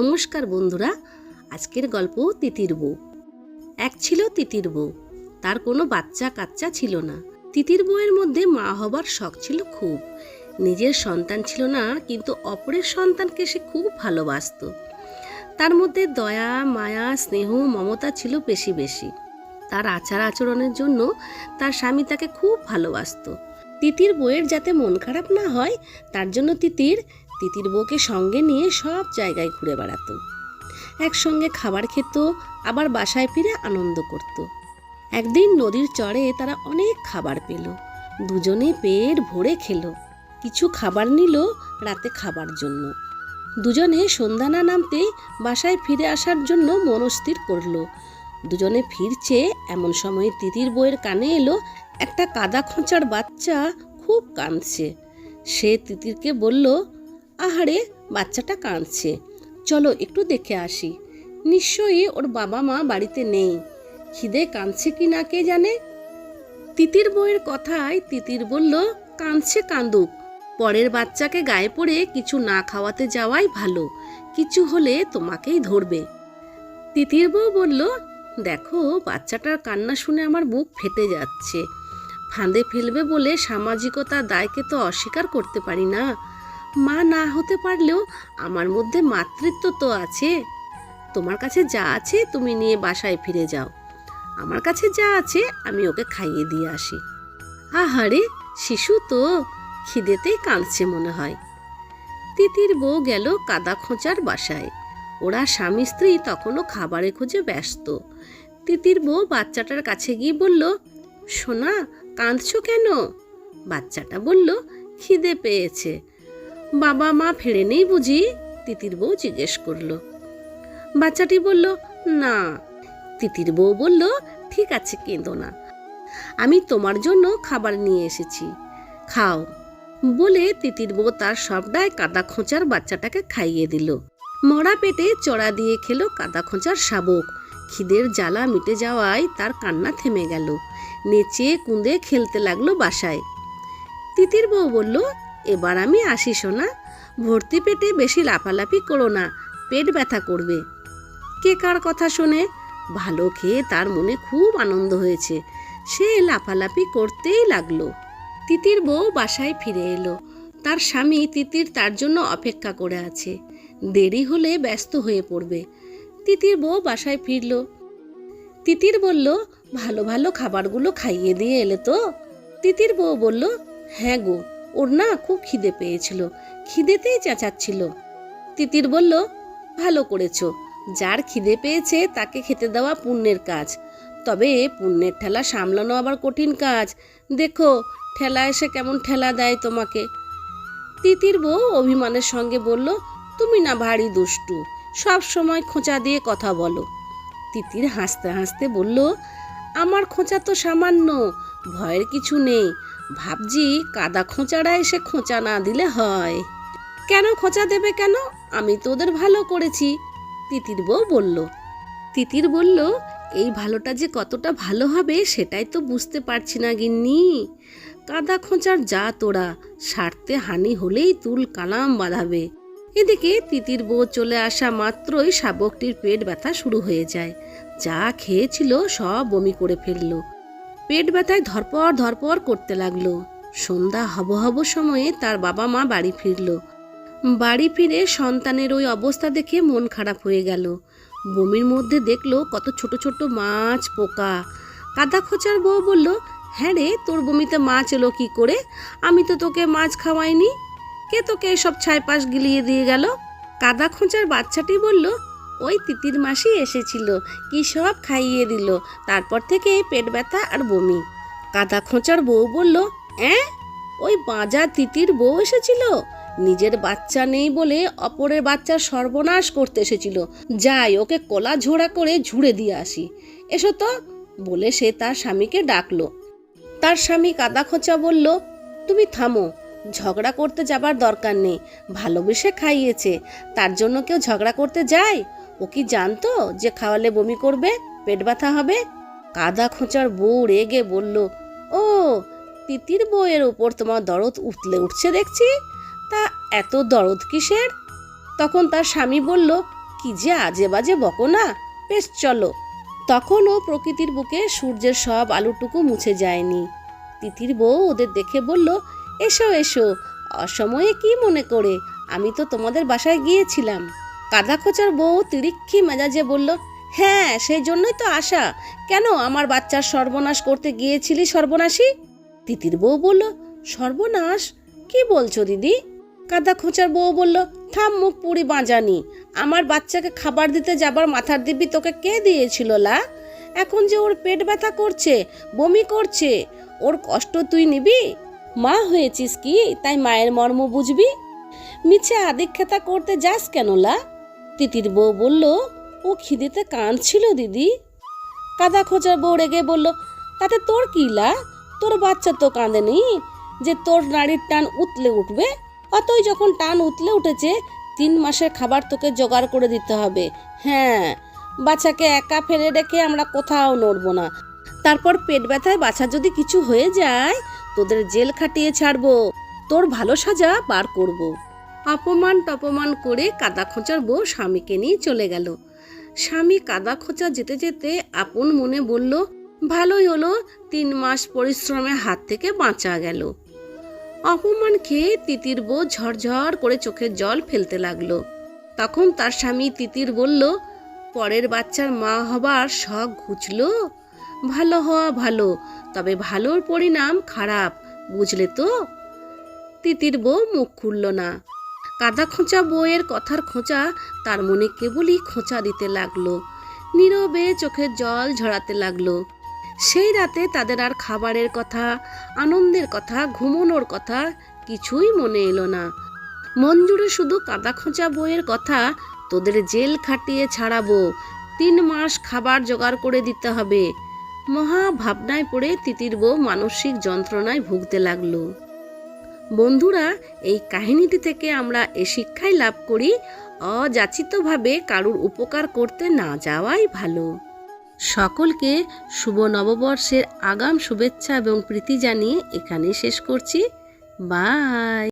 নমস্কার বন্ধুরা, আজকের গল্প তিতির বউ। এক ছিল তিতির বউ, তার কোনো বাচ্চা কাচ্চা ছিল না। তিতির বউয়ের মধ্যে মা হবার শখ ছিল খুব। নিজের সন্তান ছিল না, কিন্তু অপরের সন্তানকে সে খুব ভালোবাসতো। তার মধ্যে দয়া, মায়া, স্নেহ, মমতা ছিল বেশি বেশি। তার আচার আচরণের জন্য তার স্বামী তাকে খুব ভালোবাসতো। তিতির বইয়ের যাতে মন খারাপ না হয়, তার জন্য তিতির তিতির বউকে সঙ্গে নিয়ে সব জায়গায় ঘুরে বেড়াতো। একসঙ্গে খাবার খেত, আবার বাসায় ফিরে আনন্দ করত। একদিন নদীর চড়ে তারা অনেক খাবার পেল। দুজনে পেট ভরে খেলো। কিছু খাবার নিল রাতে খাবার জন্য। দুজনে সন্ধ্যা না নামতে বাসায় ফিরে আসার জন্য মনস্থির করল। দুজনে ফিরছে, এমন সময় তিতির বইয়ের কানে এলো, একটা কাদা খোঁচার বাচ্চা খুব কাঁদছে। সে তিতিরকে বলল আহারে বাচ্চাটা কাঁদছে। চলো একটু দেখে আসি। নিশ্চয়ই ওর বাবা মা বাড়িতে নেই। খিদে কাঁদছে কি না কে জানে? তিতির বইয়ের কথায় তিতির বলল, কাঁদছে কাঁদুক। পরের বাচ্চাকে গায়ে পড়ে কিছু না খাওয়াতে যাওয়াই ভালো। কিছু হলে তোমাকেই ধরবে। তিতির বউ বলল, দেখো, বাচ্চাটার কান্না শুনে আমার বুক ফেটে যাচ্ছে। ফাঁদে ফেলবে বলে সামাজিকতার দায়কে তো অস্বীকার করতে পারি না। মা না হতে পারলেও আমার মধ্যে মাতৃত্ব তো আছে। তোমার কাছে যা আছে তুমি নিয়ে বাসায় ফিরে যাও। আমার কাছে যা আছে আমি ওকে খাইয়ে দিয়ে আসি। আহারে, শিশু তো খিদেতেই কাঁদছে মনে হয়। তিতির বউ গেল কাদা খোঁচার বাসায়। ওরা স্বামী স্ত্রী তখনও খাবারে খুঁজে ব্যস্ত। তিতির বউ বাচ্চাটার কাছে গিয়ে বলল, সোনা, কাঁদছো কেন? বাচ্চাটা বলল, খিদে পেয়েছে। বাবা মা ফেরে নেই বুঝি? তিতির বউ জিজ্ঞেস করল। বাচ্চাটি বলল, না। তিতির বউ বলল, ঠিক আছে, কেঁদো না। আমি তোমার জন্য খাবার নিয়ে এসেছি। খাও। বলে তিতির বউ তার সবটাই কাদা খোঁচার বাচ্চাটাকে খাইয়ে দিল। মরা পেটে চড়া দিয়ে খেলো কাদা খোঁচার শাবক। খিদের জ্বালা মিটে যাওয়ায় তার কান্না থেমে গেল। নেচে কুঁদে খেলতে লাগল বাসায়। তিতির বউ বলল এবার আমি আসি, সোনা। ভর্তি পেটে বেশি লাফালাফি করো না, পেট ব্যথা করবে। কে কার কথা শোনে? ভালো খেয়ে তার মনে খুব আনন্দ হয়েছে। সে লাফালাফি করতেই লাগল। তিতির বউ বাসায় ফিরে এলো। তার স্বামী তিতির তার জন্য অপেক্ষা করে আছে। দেরি হলে ব্যস্ত হয়ে পড়বে। তিতির বউ বাসায় ফিরল। তিতির বলল, ভালো ভালো খাবারগুলো খাইয়ে দিয়ে এলে তো? তিতির বউ বলল হ্যাঁ গো। ওর না খুব খিদে পেয়েছিল। খিদেতেই চেঁচাচ্ছিল। তিতির বলল, ভালো করেছ। যার খিদে পেয়েছে তাকে খেতে দেওয়া পুণ্যের কাজ। তবে পুণ্যের ঠেলা সামলানো আবার কঠিন কাজ। দেখো, ঠেলা এসে কেমন ঠেলা দেয় তোমাকে? তিতির বউ অভিমানের সঙ্গে বলল, তুমি না ভারী দুষ্টু। সব সময় খোঁচা দিয়ে কথা বলো। তিতির হাসতে হাসতে বলল আমার খোঁচা তো সামান্য, ভয়ের কিছু নেই। ভাবছি কাদা খোঁচারা এসে খোঁচা না দিলে হয়। কেন খোঁচা দেবে কেন? আমি তো ওদের ভালো করেছি, তিতির বউ বলল। তিতির বলল, এই ভালোটা যে কতটা ভালো হবে, সেটাই তো বুঝতে পারছি না গিন্নি। কাদা খোঁচার যা তোরা স্বার্থে হানি হলেই তুল কালাম বাঁধাবে। এদিকে তিতির বউ চলে আসা মাত্রই শাবকটির পেট ব্যথা শুরু হয়ে যায়। যা খেয়েছিল সব বমি করে ফেলল। পেট ব্যথায় ধরপর ধরপর করতে লাগল। সন্ধ্যা হব হব সময়ে তার বাবা মা বাড়ি ফিরল। বাড়ি ফিরে সন্তানের ওই অবস্থা দেখে মন খারাপ হয়ে গেল। বমির মধ্যে দেখল কত ছোট ছোট মাছ পোকা। কাদা খোঁচার বউ বলল হ্যাঁ রে, তোর বমিতে মাছ এলো কি করে? আমি তো তোকে মাছ খাওয়াইনি। কে তোকে এসব ছাইপাশ গিলিয়ে দিয়ে গেল? কাদা খোঁচার বাচ্চাটি বলল ওই তিতির মাসি এসেছিল, কি সব খাইয়ে দিল, তারপর থেকে পেট ব্যথা আর বমি। কাদা খোঁচার বউ বলল, অ্যাঁ? ওই বাজা তিতির বউ এসেছিল? নিজের বাচ্চা নেই বলে অপরের বাচ্চার সর্বনাশ করতে এসেছিল। যাই, ওকে কলা ঝোড়া করে ঝুড়ে দিয়ে আসি। এসো তো, বলে সে তার স্বামীকে ডাকলো। তার স্বামী কাদা খোঁচা বলল, তুমি থামো, ঝগড়া করতে যাবার দরকার নেই। ভালোবেসে খাইয়েছে, তার জন্য কেউ ঝগড়া করতে যায়? ও কি জানতো যে খাওয়ালে বমি করবে, পেট ব্যথা হবে? কাদা খোঁচার বউ রেগে বলল, ও, তিতির বউয়ের উপর তোমার দরদ উঠলে উঠছে দেখছি? তা এত দরদ কিসের? তখন তার স্বামী বলল, কি যে আজে বাজে বকো না, বেশ চলো। তখনও প্রকৃতির বুকে সূর্যের সব আলুটুকু মুছে যায়নি। তিতির বউ ওদের দেখে বলল, এসো এসো, অসময়ে কি মনে করে? আমি তো তোমাদের বাসায় গিয়েছিলাম। কাদা খোঁচার বউ তিরিক্ষি মেজাজে বলল হ্যাঁ সেই জন্যই তো আশা। কেন আমার বাচ্চার সর্বনাশ করতে গিয়েছিলি সর্বনাশী? তিতির বউ বলল, সর্বনাশ? কি বলছো দিদি? কাদা খোঁচার বউ বলল, থাম মুখ পুরি বাঁজানি। আমার বাচ্চাকে খাবার দিতে যাবার মাথার দিব্যি তোকে কে দিয়েছিল, লা? এখন যে ওর পেট ব্যথা করছে, বমি করছে, ওর কষ্ট তুই নিবি? মা হয়েছিস কি, তাই মায়ের মর্ম বুঝবি? মিছে আদিক্ষেতা করতে যাস কেন, লা? তিতির বউ বলল, ও খিদেতে কাঁদছিল দিদি। কাদা খোঁচার বউ রেগে বলল, তাতে তোর কি লা? তোর বাচ্চা তো কাঁদেনি যে তোর নাড়ির টান উতলে উঠবে, অতই যখন টান উতলে উঠেছে, তিন মাসের খাবার তোকে জোগাড় করে দিতে হবে। হ্যাঁ বাচ্চাকে একা ফেলে রেখে আমরা কোথাও নড়বো না। তারপর পেট ব্যথায় বাচ্চা যদি কিছু হয়ে যায়, তোদের জেল খাটিয়ে ছাড়বো। তোর ভালো সাজা বার করব। অপমান টপমান করে কাদা খোঁচার বউ স্বামীকে নিয়ে চলে গেল। স্বামী কাদা খোঁচা যেতে যেতে আপন মনে বলল, ভালোই হলো, তিন মাস পরিশ্রমের হাত থেকে বাঁচা গেল। অপমান খেয়ে তিতির বউ ঝরঝর করে চোখের জল ফেলতে লাগল। তখন তার স্বামী তিতির বলল, পরের বাচ্চার মা হবার শখ ঘুচলো। ভালো হওয়া ভালো, তবে ভালোর পরিণাম খারাপ, বুঝলে তো? তিতির বউ মুখ খুলল না। কাদা খোঁচা বউয়ের কথার খোঁচা, তার মনে কেবলই খোঁচা দিতে লাগল। নীরবে চোখের জল ঝরাতে লাগল। সেই রাতে তাদের আর খাবারের কথা, আনন্দের কথা, ঘুমোনোর কথা কিছুই মনে এলো না। জুড়ে শুধু কাদা খোঁচা বইয়ের কথা, তোদের জেল খাটিয়ে ছাড়াবো, তিন মাস খাবার জোগাড় করে দিতে হবে। মহা ভাবনায় পড়ে তিতির বউ মানসিক যন্ত্রণায় ভুগতে লাগল। বন্ধুরা, এই কাহিনীটি থেকে আমরা এ শিক্ষাই লাভ করি, অযাচিতভাবে কারুর উপকার করতে না যাওয়াই ভালো। সকলকে শুভ নববর্ষের আগাম শুভেচ্ছা এবং প্রীতি জানিয়ে এখানে শেষ করছি। বাই!